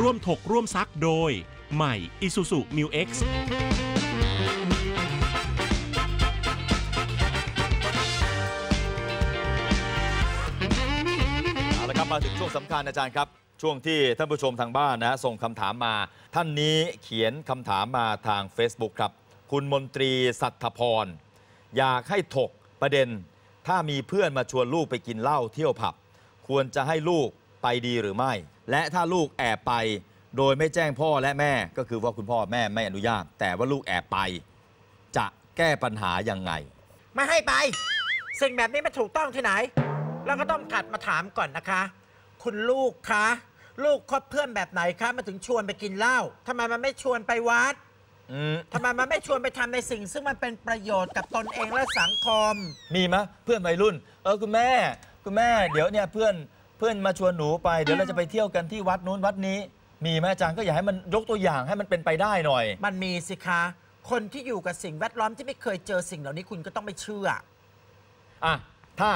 ร่วมถกร่วมซักโดย ใหม่ Isuzu Mu X เอาละครับมาถึงช่วงสำคัญอาจารย์ครับ ช่วงที่ท่านผู้ชมทางบ้านนะส่งคำถามมา ท่านนี้เขียนคำถามมาทาง Facebook ครับ คุณมนตรีสัทธพร อยากให้ถกประเด็น ถ้ามีเพื่อนมาชวนลูกไปกินเหล้าเที่ยวผับ ควรจะให้ลูกไปดีหรือไม่ และถ้าลูกแอบไป โดยไม่แจ้งพ่อและแม่ ก็คือว่าคุณพ่อแม่ไม่อนุญาต แต่ว่าลูกแอบไป จะแก้ปัญหายังไง ไม่ให้ไป สิ่งแบบนี้มันถูกต้องที่ไหน เราก็ต้องกัดมาถามก่อนนะคะ คุณลูกคะ ลูกคบเพื่อนแบบไหนคะมาถึงชวนไปกินเหล้าทำไมมันไม่ชวนไปวัดอืมทำไมมันไม่ชวนไปทำในสิ่ง ซึ่งมันเป็นประโยชน์กับตนเองและสังคม มีไหมเพื่อนวัยรุ่น เออคุณแม่ คุณแม่ เดี๋ยวเนี่ยเพื่อน เพื่อนมาชวนหนูไปเดี๋ยวเราจะไปเที่ยวกันที่วัดนู้นวัดนี้ มีไหมอาจารย์ก็อยากให้มันยกตัวอย่างให้มันเป็นไปได้หน่อย มันมีสิคะ คนที่อยู่กับสิ่งแวดล้อมที่ไม่เคยเจอสิ่งเหล่านี้คุณก็ต้องไม่เชื่ออะถ้า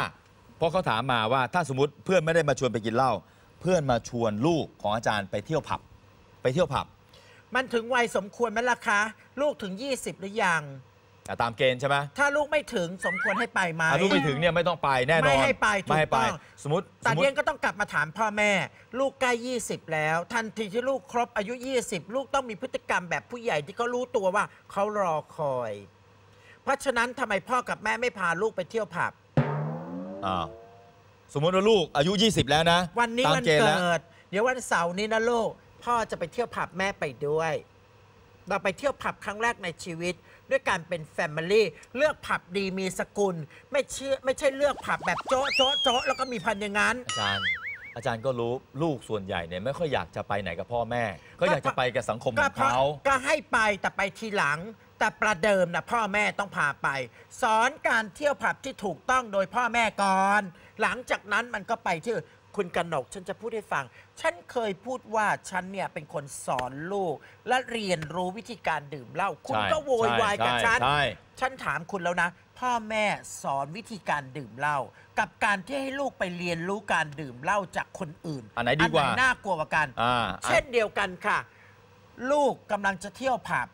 พอเขาถามมาว่าถ้าสมมติเพื่อนไม่ได้มาชวนไปกินเหล้าเพื่อนมาชวนลูกของอาจารย์ไปเที่ยวผับ ไปเที่ยวผับ มันถึงวัยสมควรไหมล่ะคะ ลูกถึง 20 หรือยังอะ ตามเกณฑ์ใช่ไหมถ้าลูกไม่ถึงสมควรให้ไปไหมอะลูกไม่ถึงเนี่ยไม่ต้องไปแน่นอนไม่ให้ไปถูกไม่ให้ไปต้องสมมติสแต่มมติเรียนก็ต้องกลับมาถามพ่อแม่ ลูกใกล้20 แล้ว ทันทีที่ลูกครบอายุ 20 ลูกต้องมีพฤติกรรมแบบผู้ใหญ่ที่เขารู้ตัวว่าเขารอคอย เพราะฉะนั้นทำไมพ่อกับแม่ไม่พาลูกไปเที่ยวผับอ่าสมมติว่าลูกอายุ 20 แล้วนะ วันนี้ตามวันเกณฑ์เกิแล้วดเดี๋ยววันเสาร์นี้นะลูก พ่อจะไปเที่ยวผับแม่ไปด้วย เราไปเที่ยวผับครั้งแรกในชีวิตด้วยการเป็นแฟมิลี่เลือกผับดีมีสกุล ไม่เชื่อไม่ใช่เลือกผับแบบโจ๊ะโจ๊ะโจ๊ะแล้วก็มีพันอย่างนั้น อาจารย์ อาจารย์ก็รู้ลูกส่วนใหญ่เนี่ยไม่ค่อยอยากจะไปไหนกับพ่อแม่ ก็อยากจะไปกับสังคมขก็องเพราะเขาก็ให้ไปแต่ไปทีหลังแต่ประเดิมนะพ่อแม่ต้องพาไป สอนการเที่ยวผับที่ถูกต้องโดยพ่อแม่ก่อน หลังจากนั้นมันก็ไปที่ คุณกนกฉันจะพูดให้ฟัง ฉันเคยพูดว่าฉันเนี่ยเป็นคนสอนลูก และเรียนรู้วิธีการดื่มเหล้าคุณใช่ก็โวยวายกับใช่ฉันใช่ฉันถามคุณแล้วนะ พ่อแม่สอนวิธีการดื่มเหล้ากับการที่ให้ลูกไปเรียนรู้การดื่มเหล้าจากคนอื่น อันไหนดีกว่าน่ากลัวกว่ากันอ่าเช่นเดียวกันค่ะ ลูกกำลังจะเที่ยวผับ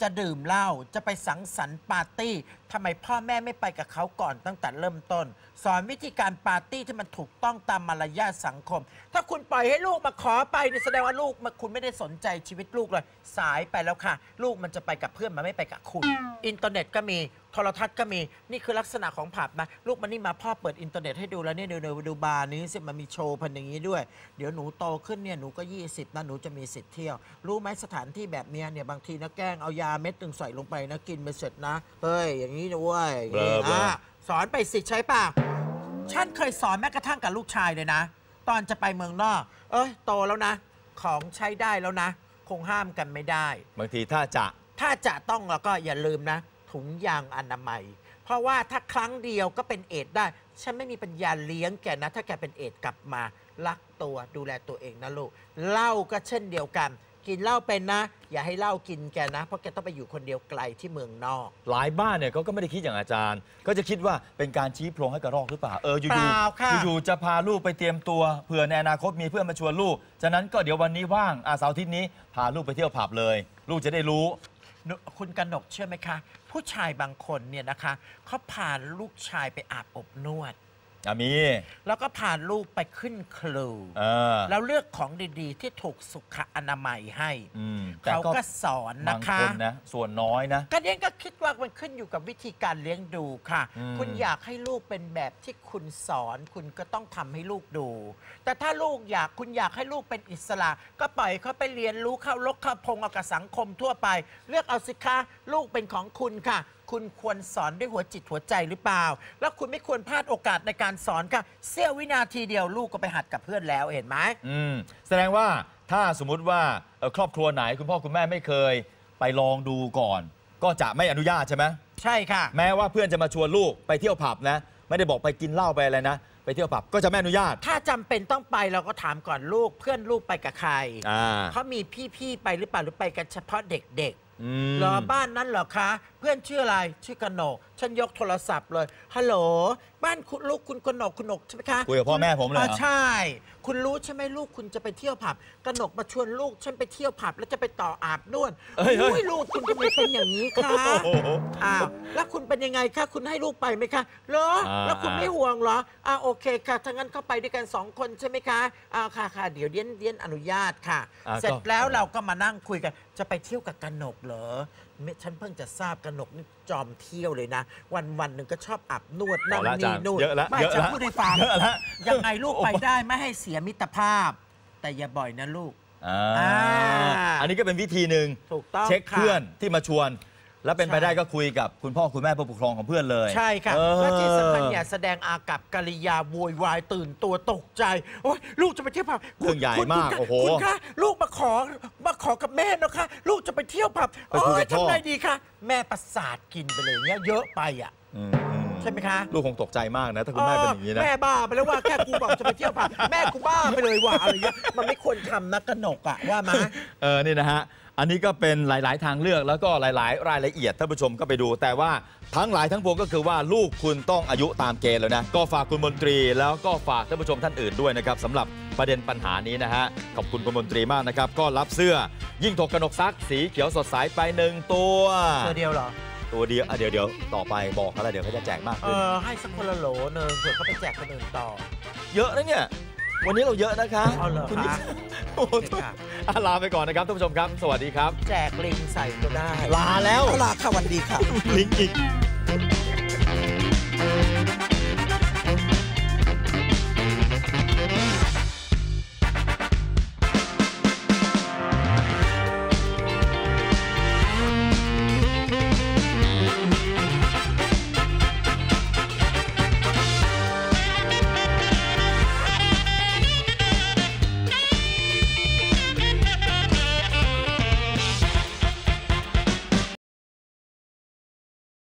จะดื่มเหล้าจะไปสังสรรค์ปาร์ตี้ทำไมพ่อแม่ไม่ไปกับเขาก่อนตั้งแต่เริ่มต้น สอนวิธีการปาร์ตี้ที่มันถูกต้องตามมารยาทสังคม ถ้าคุณปล่อยให้ลูกมาขอไปนี่แสดงว่าลูกมาคุณไม่ได้สนใจชีวิตลูกเลย สายไปแล้วค่ะ ลูกมันจะไปกับเพื่อนมันไม่ไปกับคุณ อินเทอร์เน็ตก็มีโทรทัศน์ก็มีนี่คือลักษณะของผับนะลูกมันนี่มาพ่อเปิดอินเทอร์เน็ตให้ดูแล้วเนี่ยเดี๋ยวเดี๋ยวดูบาร์นี้สิมันมีโชว์พันอย่างนี้ด้วย เดี๋ยวหนูโตขึ้นเนี่ยหนูก็ 20นะหนูจะมีสิทธิ์เที่ยว รู้ไหมสถานที่แบบเนี้ยเนี่ยบางทีนะแกล้งเอายาเม็ดหนึ่งใส่ลงไปนะกินไปเสร็จนะเฮ้ยอย่างนี้นะเว้ยอย่างนี้เบลอๆ อะสอนไปสิใช่ป่ะฉันเคยสอนแม้กระทั่งกับลูกชายเลยนะ ตอนจะไปเมืองนอก เอ้ยโตแล้วนะ ของใช้ได้แล้วนะ คงห้ามกันไม่ได้ บางทีถ้าจะ ถ้าจะต้องแล้วก็อย่าลืมนะ ถุงยางอนามัย เพราะว่าถ้าครั้งเดียวก็เป็นเอดส์ได้ ฉันไม่มีปัญญาเลี้ยงแกนะ ถ้าแกเป็นเอดส์กลับมา รักตัวดูแลตัวเองนะลูกเหล้าก็เช่นเดียวกัน กินเหล้าเป็นนะ อย่าให้เหล้ากินแกนะ เพราะแกต้องไปอยู่คนเดียวไกลที่เมืองนอก หลายบ้านเนี่ยเขาก็ไม่ได้คิดอย่างอาจารย์ ก็จะคิดว่าเป็นการชี้โพรงให้กระรอกหรือเปล่าเอออยู่เปล่าค่ะ ๆอยู่ๆจะพาลูกไปเตรียมตัวเผื่อในอนาคตมีเพื่อนมาชวนลูก ฉะนั้นก็เดี๋ยววันนี้ว่างอาเสาร์อาทิตย์นี้พาลูกไปเที่ยวผับเลย ลูกจะได้รู้ หนูคุณกนกเชื่อไหมคะ ผู้ชายบางคนเนี่ยนะคะเขาพาลูกชายไปอาบอบนวด อะมี แล้วก็พาลูกไปขึ้นคลูเออแล้วเลือกของดีๆ ที่ถูกสุขอนามัยให้ อืมแต่เขาก็ก็สอนบานะงคะคนนะ ส่วนน้อยนะ ก็เลี้ยงก็คิดว่ามันขึ้นอยู่กับวิธีการเลี้ยงดูค่ะ อืม คุณอยากให้ลูกเป็นแบบที่คุณสอน คุณก็ต้องทำให้ลูกดู แต่ถ้าลูกอยากคุณอยากให้ลูกเป็นอิสระ ก็ปล่อยเขาไปเรียนรู้เข้าลกเข้าพงเอากับสังคมทั่วไป เลือกเอาสิคะลูกเป็นของคุณค่ะ คุณควรสอนด้วยหัวจิตหัวใจหรือเปล่า แล้วคุณไม่ควรพลาดโอกาสในการสอนค่ะเสี้ยววินาทีเดียวลูกก็ไปหัดกับเพื่อนแล้วเห็นไหมอืมแสดงว่าถ้าสมมุติว่าเอ่อครอบครัวไหนคุณพ่อคุณแม่ไม่เคย ไปลองดูก่อน ก็จะไม่อนุญาตใช่ไหมใช่ค่ะ แม้ว่าเพื่อนจะมาชวนลูกไปเที่ยวผับนะ ไม่ได้บอกไปกินเหล้าไปอะไรนะไปเที่ยวผับก็จะไม่อนุญาต ถ้าจำเป็นต้องไปเราก็ถามก่อนลูก เพื่อนลูกไปกับใครอ่าเขามีพี่ๆไปหรือเปล่าหรือไปกันเฉพาะเด็กอืมๆ เหรอบ้านนั้นเหรอคะ เพื่อนชื่ออะไรชื่อกนก ฉันยกโทรศัพท์เลยฮัลโหลบ้านคุณลูกคุณกนกคุณนกใช่ไหมคะคุยกับพ่อแม่ผมเลยเหรออ่าใช่ คุณรู้ใช่ไหมลูกคุณจะไปเที่ยวผับกนกมาชวนลูกฉันไปเที่ยวผับแล้วจะไปต่ออาบนวดเอ้ยเฮ้ย อุ้ยลูกคุณทำไมเป็นอย่างนี้คะ โอ้โห อ้าวแล้วคุณเป็นยังไงคะ คุณให้ลูกไปไหมคะเหรอ อ่าแล้วคุณไม่ห่วงเหรออ่าโอเคค่ะถ้างั้นเข้าไปด้วยกันสองคนใช่ไหมคะอ่าค่ะค่ะเดี๋ยวเดียนเดียนอนุญาตค่ะ อ่าเสร็จก็แล้วเราก็มานั่งคุยกัน จะไปเที่ยวกับกนกเหรอไม่ฉันเพิ่งจะทราบกนกนี่จอมเที่ยวเลยนะ วันวันๆหนึ่งก็ชอบอาบนวดนั่นเอาละอานี่จารย์นู่นเยอะละไม่เยอะจะละพูดให้ฟังเยอะละยังไงลูกไปได้ไม่ให้เสียมิตรภาพ แต่อย่าบ่อยนะลูกอ่าอ่าอันนี้ก็เป็นวิธีหนึ่งถูกต้องเช็คค่ะเพื่อนที่มาชวน แล้วเป็นไปใช่ได้ก็คุยกับคุณพ่อคุณแม่ผู้ปกครองของเพื่อนเลย ใช่ค่ะเออและที่สำคัญอย่าแสดงอากับกิริยาโวยวายตื่นตัวตกใจโอ๊ยลูกจะไปเที่ยวผับเรื่องใหญ่คุณมากคุณคะโอ้โหคุณคะลูกมาขอมาขอกับแม่นะคะลูกจะไปเที่ยวผับไปคุยกับโอ๊พ่อ ทำไงดีคะแม่ประสาทกินไปเลยเนี่ยเยอะไปอะ อืมอืมใช่ไหมคะ ลูกคงตกใจมากนะ ถ้าคุณแม่เป็นอย่างนี้นะ แม่บ้าไปแล้วว่าแค่กูบอกจะไปเที่ยวผับแม่กูบ้าไปเลยว่ะอะไรเงี้ยมันไม่ควรทำนะกนกอะว่ามา เออนี่นะฮะ อันนี้ก็เป็นหลาย ๆ ทางเลือกแล้วก็หลาย ๆ รายละเอียดท่านผู้ชมก็ไปดู แต่ว่าทั้งหลายทั้งปวงก็คือว่าลูกคุณต้องอายุตามเกณฑ์แล้วนะ ก็ฝากคุณมนตรีแล้วก็ฝากท่านผู้ชมท่านอื่นด้วยนะครับสำหรับประเด็นปัญหานี้นะฮะ ขอบคุณคุณมนตรีมากนะครับ ก็รับเสื้อ ยิ่งถกกนกซักสีเขียวสดใสไปหนึ่งตัว ตัวเดียวเหรอ ตัวเดียวอะเดี๋ยวเดี๋ยวต่อไปบอกเขาแล้วเดี๋ยวเขาจะแจกมากเอขึ้นอให้สักคนละโหลหนึ่งเผื่อเขาไปแจกคนอื่นต่อ เยอะนะเนี่ย วันนี้เราเยอะนะคะเอาเหรอคุณคะนิสโอ้โหโอเคค่ะอะลาไปก่อนนะครับท่านผู้ชมครับ สวัสดีครับ แจกลิงใส่ก็ได้ ลาแล้วเอาลาค่ะวันดีค่ะ ลิงก์อีก